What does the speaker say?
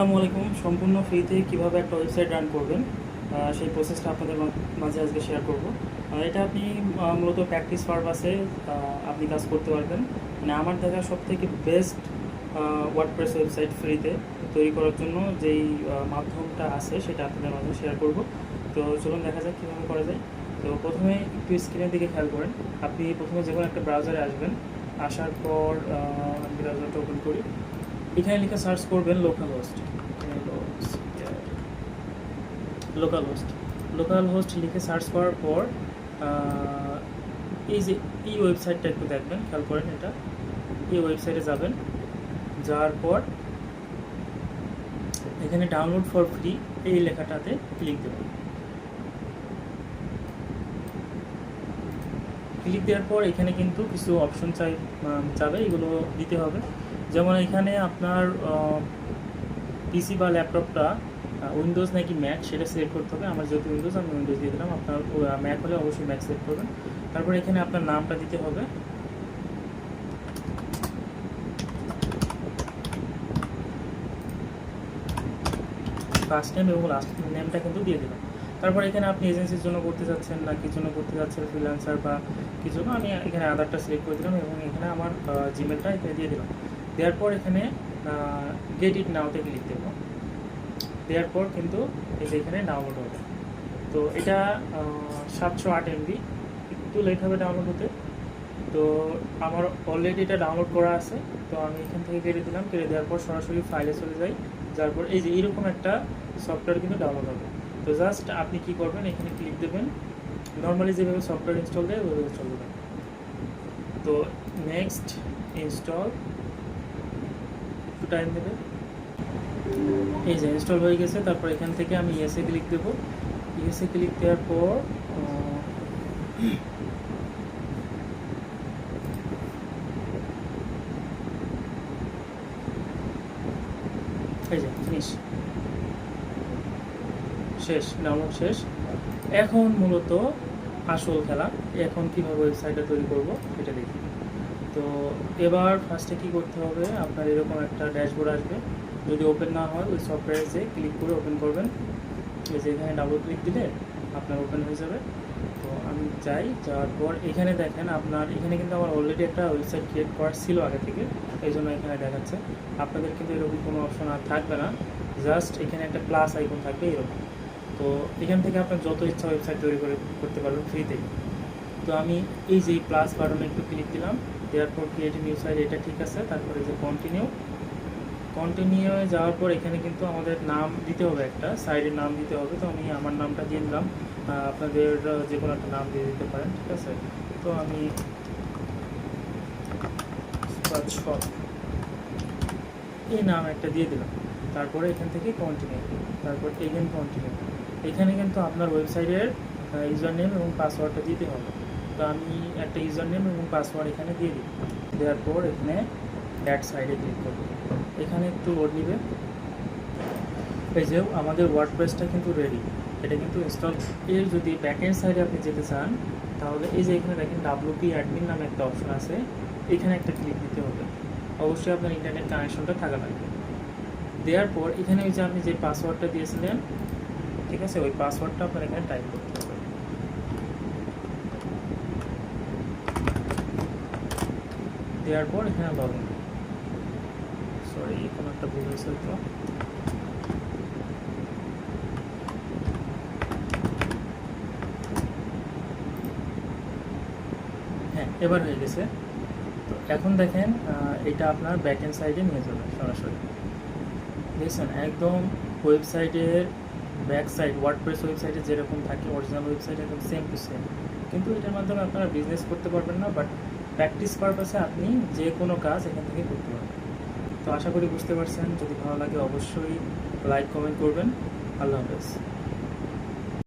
আসসালামু আলাইকুম। সম্পূর্ণ ফ্রিতে কীভাবে একটা ওয়েবসাইট রান করবেন সেই প্রসেসটা আপনাদের মাঝে আজকে শেয়ার করব। এটা আপনি মূলত প্র্যাকটিস পারপাসে আপনি কাজ করতে পারবেন। মানে আমার দেখা সব থেকে বেস্ট ওয়ার্ডপ্রেস ওয়েবসাইট ফ্রিতে তৈরি করার জন্য যেই মাধ্যমটা আছে সেটা আপনাদের মাঝে শেয়ার করব। তো চলুন দেখা যাক কীভাবে করা যায়। তো প্রথমে একটু স্ক্রিনের দিকে খেয়াল করেন। আপনি প্রথমে যে কোনো একটা ব্রাউজারে আসবেন। আসার পর আমি ব্রাউজারটা ওপেন করি। এখানে লিখে সার্চ করবেন local host local host local host লিখে সার্চ করার পর এই যে, এই ওয়েবসাইটটা একটু দেখবেন, খেয়াল করেন এটা। এই ওয়েবসাইটে যাবেন, যাওয়ার পর এখানে ডাউনলোড ফর ফ্রি এই লেখাটাতে ক্লিক দেবেন। ক্লিক দেওয়ার পর এখানে কিন্তু কিছু অপশন চাই যাবে, এগুলো দিতে হবে। যেমন এখানে আপনার পিসি বা ল্যাপটপটা উইন্ডোজ নাকি ম্যাক সেটা সিলেক্ট করতে হবে। আমার যেহেতু উইন্ডোজ আমি উইন্ডোজ দিয়ে দিলাম। আপনার ম্যাক হলে অবশ্যই ম্যাক সিলেক্ট করবেন। তারপর এখানে আপনার নামটা দিতে হবে। ফার্স্ট নেম এবং লাস্ট নেমটা কিন্তু দিয়ে দিলাম। তারপর এখানে আপনি এজেন্সির জন্য করতে চাচ্ছেন না কি জন্য করতে চাচ্ছেন ফ্রিল্যান্সার বা কি জন্য, আমি এখানে আধারটা সিলেক্ট করে দিলাম এবং এখানে আমার জিমেলটা এখানে দিয়ে দিলাম। দেওয়ার পর এখানে গেট ইট নাওতে ক্লিক দেবো। দেওয়ার পর কিন্তু এই যে এখানে ডাউনলোড হবে। তো এটা সাতশো আট এমবি একটু লেট হবে ডাউনলোড হতে। তো আমার অলরেডি এটা ডাউনলোড করা আছে। তো আমি এখান থেকে কেটে দিলাম। কেটে দেওয়ার পর সরাসরি ফাইলে চলে যাই। যার পর এই যে এইরকম একটা সফটওয়্যার কিন্তু ডাউনলোড হবে। তো জাস্ট আপনি কি করবেন? এখানে ক্লিক দেবেন। নর্মালি যেভাবে সফটওয়্যার ইনস্টল দেয়, ওইভাবে ইনস্টল দেবেন তো নেক্সট ইনস্টল টাইম দেবে। এই যে ইনস্টল হয়ে গেছে, তারপর এখান থেকে আমি ইয়েসে ক্লিক দেব। ইয়েসে ক্লিক দেওয়ার পর এই শেষ ডাউনলোড শেষ। এখন মূলত আসল খেলা, এখন কীভাবে ওয়েবসাইটটা তৈরি করব সেটা দেখি। তো এবার ফার্স্টে কি করতে হবে? আপনার এরকম একটা ড্যাশবোর্ড আসবে। যদি ওপেন না হয়, ওই সফটওয়্যারে যে ক্লিক করে ওপেন করবেন। এই যে এখানে ডাবল ক্লিক দিলে আপনার ওপেন হয়ে যাবে। তো আমি যাই, যাওয়ার পর এখানে দেখেন আপনার, এখানে কিন্তু আমার অলরেডি একটা ওয়েবসাইট ক্রিয়েট করা ছিল আগে থেকে। এই জন্য এখানে দেখাচ্ছে। আপনাদের কিন্তু এরকম কোনো অপশন আর থাকবে না। জাস্ট এখানে একটা প্লাস আইকন থাকবে, এরকম। তো এখান থেকে আপনার যত ইচ্ছা ওয়েবসাইট তৈরি করে, করতে পারবেন ফ্রিতে তো। আমি এই যে প্লাস বাটনে একটু ক্লিক দিলাম। দেওয়ার পর ক্রিয়েট নিউ সাইট এটা ঠিক আছে, তারপরে যে কন্টিনিউ কন্টিনিউ যাওয়ার পর এখানে কিন্তু আমাদের নাম দিতে হবে একটা সাইডের নাম দিতে হবে। তো আমি আমার নামটা দিয়ে দিলাম। আপনাদের যে কোনো একটা নাম দিয়ে দিতে পারেন, ঠিক আছে? তো আমি এই নাম একটা দিয়ে দিলাম। তারপরে এখান থেকে কন্টিনিউ তারপর এগেন কন্টিনিউ এখানে কিন্তু আপনার ওয়েবসাইটের ইউজার নেম এবং পাসওয়ার্ডটা দিতে হবে। তো আমি একটা ইউজার নেম এবং পাসওয়ার্ড এখানে দিয়ে দিই। দেওয়ার পর এখানে ব্যাক সাইডে ক্লিক করব। এখানে একটু লোড নিবে। এই যে আমাদের ওয়ার্ডপ্রেসটা কিন্তু রেডি এটা কিন্তু ইনস্টল এর যদি ব্যাকএন্ড সাইডে আপনি যেতে চান, তাহলে এই যে এখানে দেখেন ডাব্লিউপি অ্যাডমিন নামে একটা অপশন আছে। এখানে একটা ক্লিক দিতে হবে। অবশ্যই আপনার ইন্টারনেট কানেকশনটা থাকা লাগবে। দেওয়ার পর এখানে ওই যে আপনি যে পাসওয়ার্ডটা দিয়েছিলেন, ঠিক আছে? ওই পাসওয়ার্ডটা আপনার এখানে টাইপ করতে হবে দেওয়ার পর এখানে লগ ইন সরি কোনো একটা ভুল হয়েছে তো হ্যাঁ এবার হয়ে গেছে। তো এখন দেখেন এটা আপনার ব্যাক এন্ড সাইডে নিয়ে যাবে সরাসরি। দেখছেন? একদম ওয়েবসাইটের ব্যাক সাইড ওয়ার্ডপ্রেস ওয়েবসাইটে যেরকম থাকে অরিজিনাল ওয়েবসাইট একদম সেম টু সেম কিন্তু এটার মাধ্যমে আপনারা বিজনেস করতে পারবেন না বাট প্র্যাকটিস পারপাসে আপনি যে কোনো কাজ এখান থেকে করতে পারবেন তো আশা করি বুঝতে পারছেন। যদি ভালো লাগে অবশ্যই লাইক কমেন্ট করবেন। আল্লাহ হাফেজ।